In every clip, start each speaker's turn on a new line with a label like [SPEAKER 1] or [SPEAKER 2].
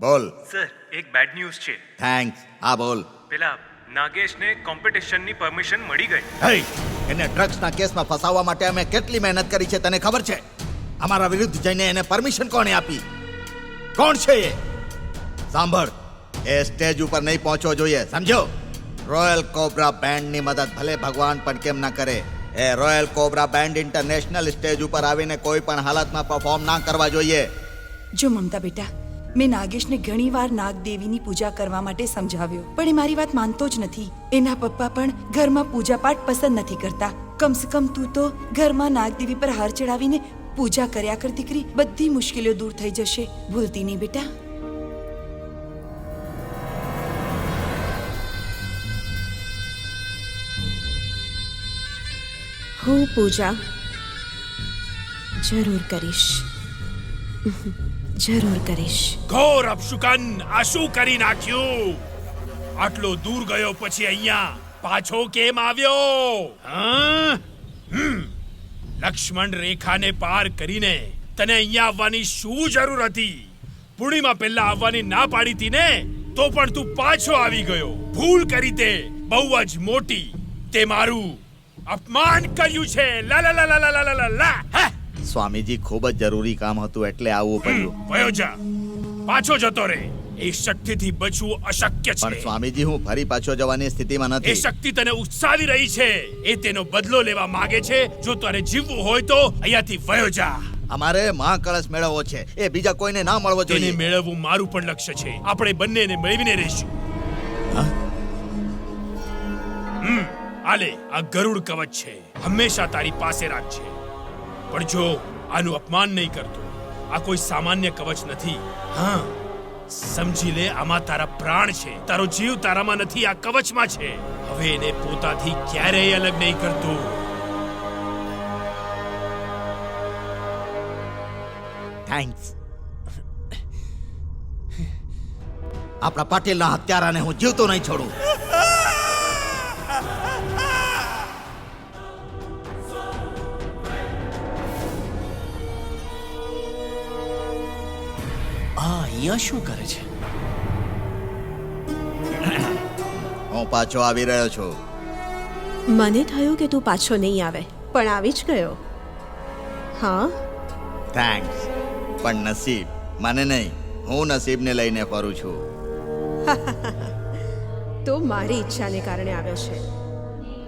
[SPEAKER 1] બોલ.
[SPEAKER 2] સર એક bad news છે.
[SPEAKER 1] થેન્ક્સ હા બોલ.
[SPEAKER 2] પેલા નાગેશને કોમ્પિટિશનની પરમિશન મળી ગઈ.
[SPEAKER 1] હે એને ડ્રગ્સના કેસમાં ફસાવવા માટે અમે કેટલી મહેનત કરી છે તને ખબર છે? અમારા વિરુદ્ધ જઈને એને પરમિશન કોણે આપી? કોણ છે એ? સાંભળ એ સ્ટેજ ઉપર નહીં પહોંચવો જોઈએ સમજો? રોયલ કોબ્રા બેન્ડની મદદ ભલે ભગવાન પણ કેમ ના કરે. એ Royal Cobra band international stage ઉપર આવીને કોઈ પણ હાલતમાં પરફોર્મ ના કરવા જોઈએ.
[SPEAKER 3] જો મમતા બેટા મેં નાગેશને ઘણીવાર નાગદેવીની પૂજા કરવા માટે સમજાવ્યો, પણ એ મારી વાત માનતો જ નથી. એના પપ્પા પણ ઘરમાં પૂજા પાઠ પસંદ નથી કરતા. કમસે કમ તું તો ઘરમાં નાગદેવી પર હાર ચડાવીને પૂજા કર્યા કર દીકરી, બધી મુશ્કેલીઓ દૂર થઈ જશે. ભૂલતી નહીં બેટા.
[SPEAKER 4] હું પૂજા જરૂર કરીશ. જરૂર કરીશ.
[SPEAKER 5] ઘોર અપશુકન આ શું કરી નાખ્યું. આટલો દૂર ગયો પછી અહીંયા પાછો કેમ આવ્યો? હા? લક્ષ્મણ રેખાને પાર કરીને તને અહીંયા આવવાની શું જરૂર હતી? પૂર્ણિમા પહેલા આવવાની ના પાડી હતી ને તો પણ તું પાછો આવી ગયો. ભૂલ કરી તે બહુ જ મોટી. તે મારું અપમાન કર્યું છે. લા લા લા લા લા લા લા
[SPEAKER 1] સ્વામીજી ખૂબ જ જરૂરી કામ હતું એટલે આવવું પડ્યું.
[SPEAKER 5] વયો જા. પાછો જતો રે. એ શક્તિથી બચવું અશક્ય
[SPEAKER 1] પણ સ્વામીજી હું ફરી પાછો જવાની સ્થિતિમાં
[SPEAKER 5] એ
[SPEAKER 1] નથી.
[SPEAKER 5] શક્તિ તને ઉત્સાવી રહી છે. એ તેનો બદલો લેવા માંગે છે. જો તારે જીવવું હોય તો અહીંયાથી વયો જા.
[SPEAKER 1] અમારે મહાકળશ મેળવવો છે. એ બીજા કોઈને ના મળવો
[SPEAKER 5] તેને
[SPEAKER 1] જોઈએ.
[SPEAKER 5] મેળવવું મારું પણ લક્ષ્ય છે. આપણે બંનેને મેળવીને રહીશું. હમ આલે આ ગરુડ કવચ છે. હંમેશા તારી પાસે રાખજે. પણ જો આનું અપમાન નહીં કરતો, આ કોઈ સામાન્ય કવચ નથી. હા, સમજી લે, આમાં તારા પ્રાણ છે. તારો જીવ તારામાં નથી, આ કવચમાં છે. હવે એને પોતાથી ક્યારેય અલગ નહીં કરતો.
[SPEAKER 1] થેન્ક્સ આપણા પાટીલના હત્યારાને હું જીવતો નહીં છોડું.
[SPEAKER 6] આ અહીંયા શું કરે છે?
[SPEAKER 1] હું પાછો આવી રહ્યો છું.
[SPEAKER 4] મને થયું કે તું પાછો નહીં આવે પણ આવી જ ગયો. હા?
[SPEAKER 1] થેન્ક્સ પણ નસીબ મને નહીં હું નસીબને લઈને ફરું છું.
[SPEAKER 4] તો મારી ઈચ્છાને કારણે આવ્યો છે.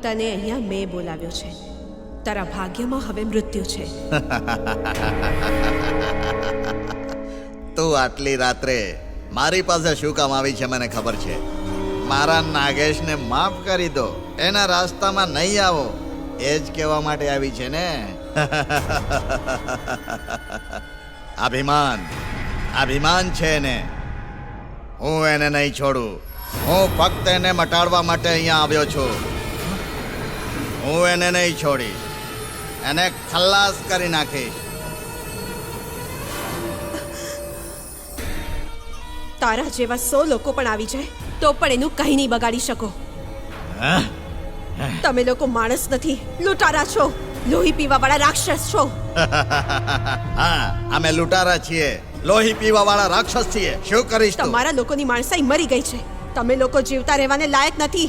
[SPEAKER 4] તને અહીંયા મેં બોલાવ્યો છે. તારા ભાગ્યમાં હવે મૃત્યુ છે.
[SPEAKER 1] તું આટલી રાત્રે મારી પાસે શું કામ આવી છે મને ખબર છે? મારા નાગેશને માફ કરી દો. એના રાસ્તામાં નહીં આવો. એ જ કહેવા માટે આવી છે ને. અભિમાન અભિમાન છે એને. હું એને નહીં છોડું. હું ફક્ત એને મટાડવા માટે અહીંયા આવ્યો છું. હું એને નહીં છોડીશ એને ખલ્લાસ કરી નાખીશ.
[SPEAKER 4] તારા જેવા સો લોકો પણ આવી જાય તો પણ એનું કંઈ નહીં બગાડી શકો. તમે લોકો માણસ નથી લૂંટારા છો લોહી પીવાવાળા રાક્ષસ છો.
[SPEAKER 1] હા અમે લૂંટારા છીએ લોહી પીવા વાળા રાક્ષસ છીએ. શું કરીશ
[SPEAKER 4] તમારા લોકોની માણસાઈ મરી ગઈ છે. તમે લોકો જીવતા રહેવાને લાયક નથી.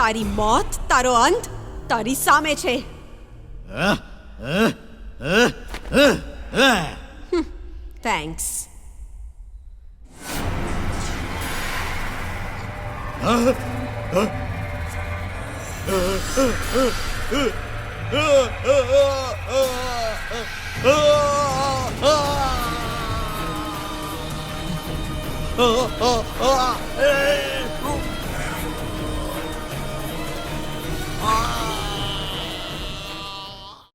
[SPEAKER 4] તારી મોત તારો અંત તારી સામે છે. થેન્ક્સ
[SPEAKER 1] 아